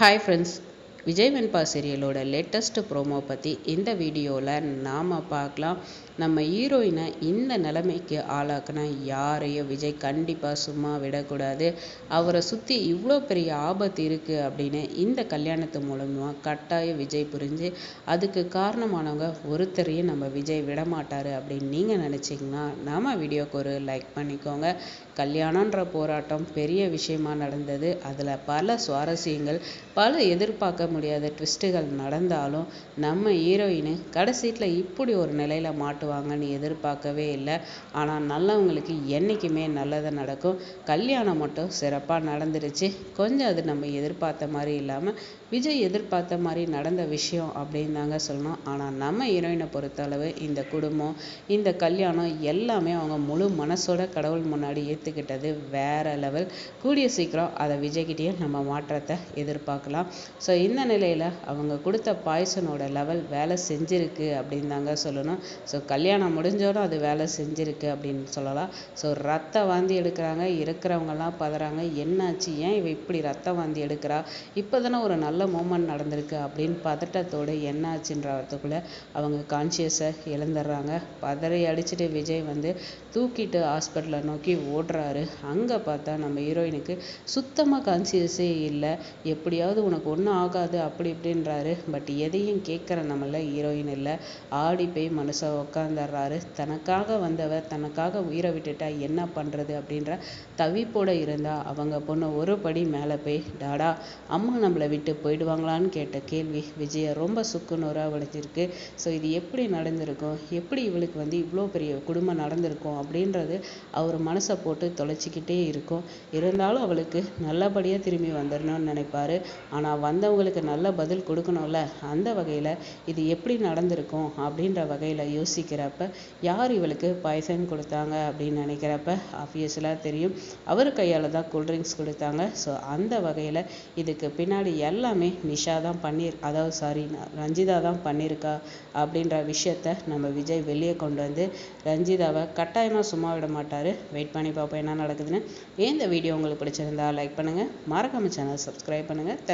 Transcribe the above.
Hi friends, Vijay Venba சீரியலோட latest promo பற்றி இந்த வீடியோவில் நாம் பார்க்கலாம். நம்ம ஹீரோயினை இந்த நிலைமைக்கு ஆளாக்குனா யாரையும் விஜய் கண்டிப்பாக சும்மா விடக்கூடாது. அவரை சுற்றி இவ்வளோ பெரிய ஆபத்து இருக்குது அப்படின்னு இந்த கல்யாணத்து மூலமாக கட்டாயம் விஜய் புரிஞ்சு அதுக்கு காரணமானவங்க ஒருத்தரையும் நம்ம விஜய் விடமாட்டார் அப்படின்னு நீங்கள் நினச்சிங்கன்னா நம்ம வீடியோக்கு ஒரு லைக் பண்ணிக்கோங்க. கல்யாணன்ற போராட்டம் பெரிய விஷயமா நடந்தது. அதில் பல சுவாரஸ்யங்கள் பல எதிர்பார்க்க முடியாத ட்விஸ்ட்டுகள் நடந்தாலும் நம்ம ஹீரோயின் கடைசீட்டில் இப்படி ஒரு நிலையில் மாட்டுவாங்கன்னு எதிர்பார்க்கவே இல்லை. ஆனால் நல்லவங்களுக்கு என்றைக்குமே நல்லது நடக்கும். கல்யாணம் மட்டும் சிறப்பாக நடந்துருச்சு. கொஞ்சம் அது நம்ம எதிர்பார்த்த மாதிரி இல்லாமல் விஜய் எதிர்பார்த்த மாதிரி நடந்த விஷயம் அப்படின்னு தாங்க சொல்லணும். ஆனால் நம்ம ஹீரோயினை பொறுத்தளவு இந்த குடும்பம் இந்த கல்யாணம் எல்லாமே அவங்க முழு மனசோட கடவுள் முன்னாடி ஏற்றுக்கிட்டது வேற லெவல் கூடிய சீக்கிரம் அதை விஜய்கிட்டயே நம்ம மாற்றத்தை எதிர்பார்க்கலாம். ஸோ இந்த நிலையில் அவங்க கொடுத்த பாய்சனோட லெவல் வேலை செஞ்சிருக்கு அப்படின்னு தாங்க சொல்லணும். ஸோ கல்யாணம் முடிஞ்சோடும் அது வேலை செஞ்சிருக்கு அப்படின்னு சொல்லலாம். ஸோ ரத்த வாந்தி எடுக்கிறாங்க இருக்கிறவங்கெல்லாம் பதறாங்க. என்னாச்சு? ஏன் இவ இப்படி ரத்த வாந்தி எடுக்கிறா? இப்போ தானே ஒரு நல்ல மூமெண்ட் நடந்திருக்கு அப்படின்னு பதட்டத்தோடு என்னாச்சுன்றதுக்குள்ளே அவங்க கான்சியஸை இழந்துடுறாங்க பதறி அடிச்சுட்டு விஜய் வந்து தூக்கிட்டு ஹாஸ்பிட்டலை நோக்கி ஓடுறாரு. அங்கே பார்த்தா நம்ம ஹீரோயினுக்கு சுத்தமாக கான்சியஸே இல்லை. எப்படியாவது உனக்கு ஒன்றும் ஆகாது. அப்படி இப்படின்றாரு. பட் எதையும் கேட்குற நம்மள ஹீரோயின் இல்லை. ஆடி போய் மனுஷன் உக்காந்துடுறாரு தனக்காக வந்தவர் தனக்காக உயிரை விட்டுட்டா என்ன பண்ணுறது அப்படின்ற தவிப்போட இருந்தா அவங்க பொண்ணு ஒரு படி மேலே போய் டாடா அம்மா நம்மளை விட்டு போயிடுவாங்களான்னு கேட்ட கேள்வி விஜயை ரொம்ப சுக்குநூறாக விளைஞ்சிருக்கு ஸோ இது எப்படி நடந்திருக்கும்? எப்படி இவளுக்கு வந்து இவ்வளோ பெரிய குடும்பம் நடந்திருக்கும்? அப்படின்றது அவர் மனசை போட்டு தொலைச்சிக்கிட்டே இருக்கும். இருந்தாலும் அவளுக்கு நல்லபடியாக திரும்பி வந்துடணும்னு நினைப்பாரு. ஆனால் வந்தவங்களுக்கு நல்ல பதில் கொடுக்கணும்ல? அந்த வகையில் இது எப்படி நடந்திருக்கும் அப்படின்ற வகையில் யோசிக்கிறப்ப யார் இவளுக்கு பாய்சன் கொடுத்தாங்க அப்படின்னு நினைக்கிறப்ப ஆப்வியஸ்லாக தெரியும். அவர் கையால் தான் கூல்ட்ரிங்க்ஸ் கொடுத்தாங்க. ஸோ அந்த வகையில் இதுக்கு பின்னாடி எல்லாமே நிஷா தான் பண்ணிரு அதாவது சாரி ரஞ்சிதா தான் பண்ணியிருக்கா அப்படின்ற விஷயத்த நம்ம விஜய் வெளியே கொண்டு வந்து ரஞ்சிதாவை கட்டாயமாக சும்மா விட மாட்டார். வெயிட் பண்ணி பார்ப்போம் என்ன நடக்குதுன்னு. இந்த வீடியோ உங்களுக்கு பிடிச்சிருந்தா லைக் பண்ணுங்கள் மறக்காமல் சேனல் சப்ஸ்கிரைப் பண்ணுங்கள்